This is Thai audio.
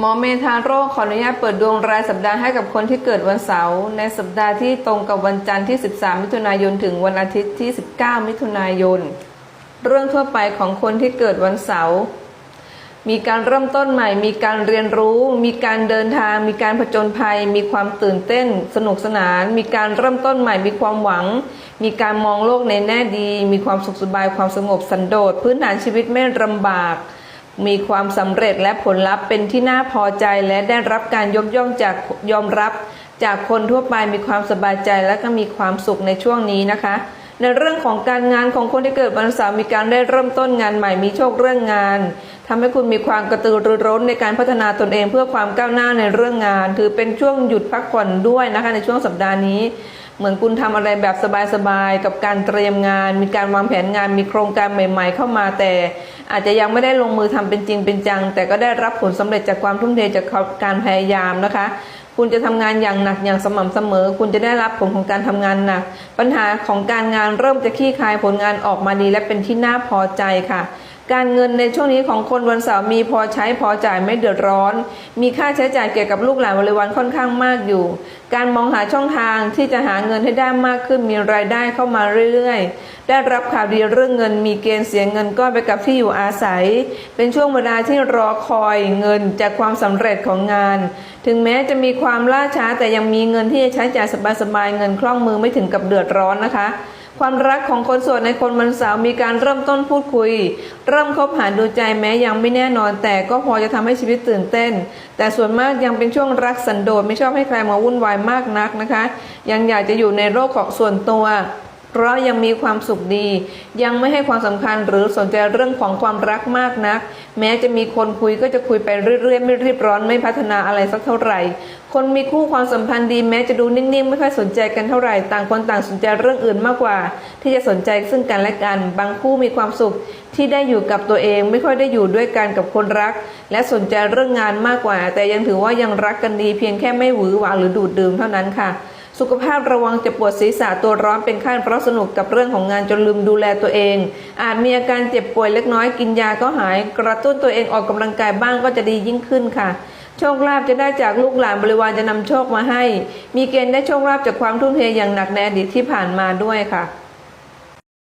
หมอเมธาโรคขออนุญาตเปิดดวงรายสัปดาห์ให้กับคนที่เกิดวันเสาร์ในสัปดาห์ที่ตรงกับวันจันทร์ที่ 13 มิถุนายนถึงวันอาทิตย์ที่ 19 มิถุนายน เรื่องทั่วไปของคนที่เกิดวันเสาร์มีการเริ่มต้นใหม่ มีการเรียนรู้ มีการเดินทาง มีการผจญภัย มีความตื่นเต้น สนุกสนาน มีการเริ่มต้นใหม่ มีความหวัง มีการมองโลกในแง่ดี มีความสุขสบาย ความสงบสันโดษ พื้นฐานชีวิตไม่ลำบาก มีความสำเร็จและผลลัพธ์เป็นที่น่าพอใจและได้รับการยกย่องจากยอมรับ จากคนทั่วไปมีความสบายใจและก็มีความสุขในช่วงนี้นะคะ ในเรื่องของการงานของคนที่เกิดวันเสาร์มีการได้เริ่มต้นงานใหม่มีโชคเรื่องงานทำให้คุณมีความกระตือรือร้นในการพัฒนาตนเองเพื่อความก้าวหน้าในเรื่องงาน ถือเป็นช่วงหยุดพักผ่อนด้วยนะคะในช่วงสัปดาห์นี้เหมือนคุณทำอะไรแบบสบายๆ กับการเตรียมงาน มีการวางแผนงาน มีโครงการใหม่ ๆ เข้ามาแต่ อาจจะยังไม่ได้ลงมือทำเป็นจริงเป็นจัง แต่ก็ได้รับผลสำเร็จจากความทุ่มเทจากการพยายามนะคะ คุณจะทำงานอย่างหนักอย่างสม่ำเสมอ คุณจะได้รับผลของการทำงานหนัก ปัญหาของการงานเริ่มจะคลี่คลายผลงานออกมาดีและเป็นที่น่าพอใจค่ะ การเงินในช่วงนี้ของคนวันเสาร์มีพอใช้พอจ่ายไม่เดือดร้อน มีค่าใช้จ่ายเกี่ยวกับลูกหลานบริวารค่อนข้างมากอยู่ การมองหาช่องทางที่จะหาเงินให้ได้มากขึ้นมีรายได้เข้ามาเรื่อยๆ ได้รับข่าวดีเรื่องเงิน มีเกณฑ์เสียเงินก้อนไปกับที่อยู่อาศัย เป็นช่วงเวลาที่รอคอยเงินจากความสำเร็จของงาน ถึงแม้จะมีความล่าช้าแต่ยังมีเงินที่จะใช้จ่ายสบายๆเงินคล่องมือไม่ถึงกับเดือดร้อนนะคะ ความรักของคนโสดในคนวันเสาร์มีการเริ่มต้นพูดคุย เริ่มคบหาดูใจแม้ยังไม่แน่นอน แต่ก็พอจะทำให้ชีวิตตื่นเต้น แต่ส่วนมากยังเป็นช่วงรักสันโดษไม่ชอบให้ใครมาวุ่นวายมากนักนะคะ ยังอยากจะอยู่ในโลกของส่วนตัว เพราะยังมีความสุขดี ยังไม่ให้ความสำคัญหรือสนใจเรื่องของความรักมากนัก แม้จะมีคนคุยก็จะคุยไปเรื่อยๆ ไม่รีบร้อนไม่พัฒนาอะไรสักเท่าไหร่ คนมีคู่ความสัมพันธ์ดีแม้จะดูนิ่งๆ ไม่ค่อยสนใจกันเท่าไหร่ ต่างคนต่างสนใจเรื่องอื่นมากกว่า ที่จะสนใจซึ่งกันและกัน บางคู่มีความสุขที่ได้อยู่กับตัวเองไม่ค่อยได้อยู่ด้วยกันกับคนรัก และสนใจเรื่องงานมากกว่า แต่ยังถือว่ายังรักกันดีเพียงแค่ไม่หวือหวาหรือดูดดื่มเท่านั้นค่ะ สุขภาพระวังจะปวดศีรษะตัวร้อนเป็นไข้เพราะสนุกกับเรื่องของงานจนลืมดูแลตัวเอง อาจมีอาการเจ็บป่วยเล็กน้อยกินยาก็หาย กระตุ้นตัวเองออกกำลังกายบ้างก็จะดียิ่งขึ้นค่ะโชคลาภจะได้จากลูกหลานบริวารจะนำโชคมาให้ มีเกณฑ์ได้โชคลาภจากความทุ่มเทอย่างหนักในอดีตที่ผ่านมาด้วยค่ะ